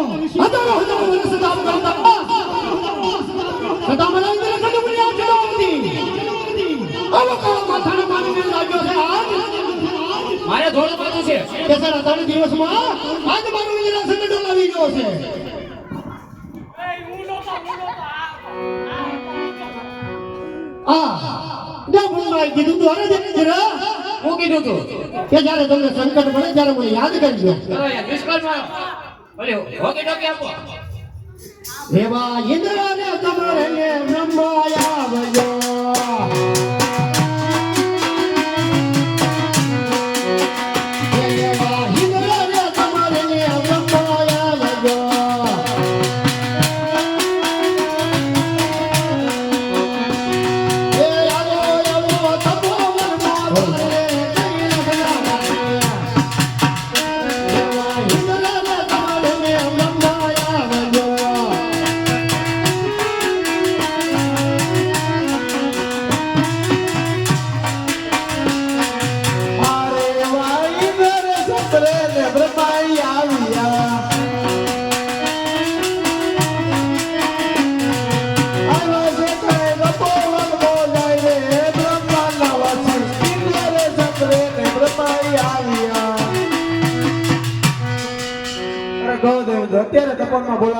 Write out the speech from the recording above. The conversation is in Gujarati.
વર્ષ દામ કરતા સદા મને અંદર કદું આ ચડાવતી આવો કાળો માથાનો માનવી લાગ્યો છે આજ મારે ધોળું પાછું છે. કે સર ત્રણ દિવસમાં આજ મારો વિજય સંગઠન આવી ગયો છે. આ દેવભાઈ કીધું તું, અરે જરા હું કીધું તું કે જ્યારે તમને સંકટ પડે ત્યારે મને યાદ કરજો. એવા ઇન્દ્રને તમારે બ્રહ્માયા અરે ગૌદેવ અત્યારે તપોવનમાં બોલા